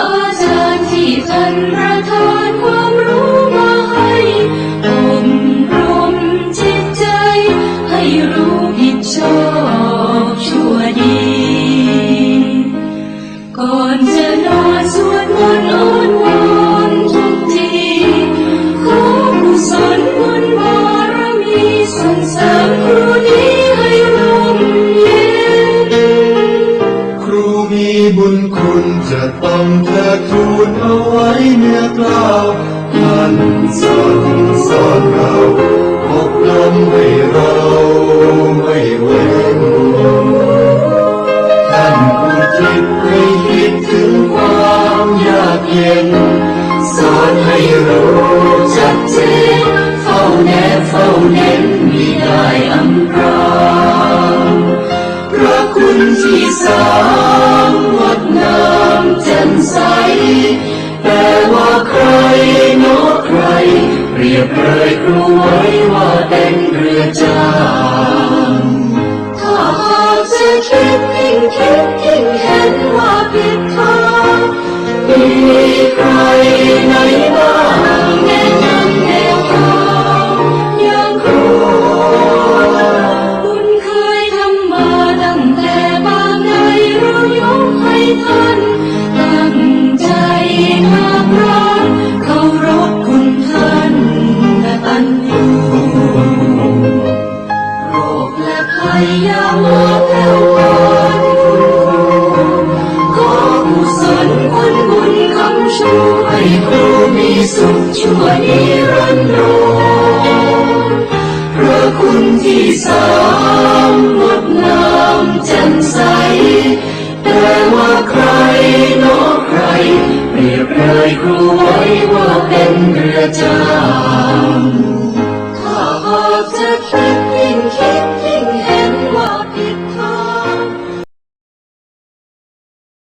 อาจารย์ท่านประทานความรู้มาให้อบรมจิตใจ ให้รู้ผิดชอบชั่วดี ก่อนจะนอนสวดมนต์อ้อนวอน มีบุญคุณจะต้องเธอทูลเอาไว้เนื้อกล่าวท่านสอนสอนเราอบรมให้เราไม่เว้นท่านอุทิศให้คิดถึงความยากเย็น สอนให้รู้ชัดเจนเฝ้าแน ที่สามงดงามแจ่มใสแต่ว่าใครเนอใครเปรียบเลยครูไว้ว่าเป็นเรือจ้างถ้าหากจะคิดยิ่งคิดยิ่งเห็นว่าผิดทางมีใคร ให้ครูมีสุขชั่วนิรันดรพระคุณที่สามงดงามแจ่มใส แต่ว่าใครเนอใครเปรียบเลยครูไว้ว่าเป็นเรือจ้า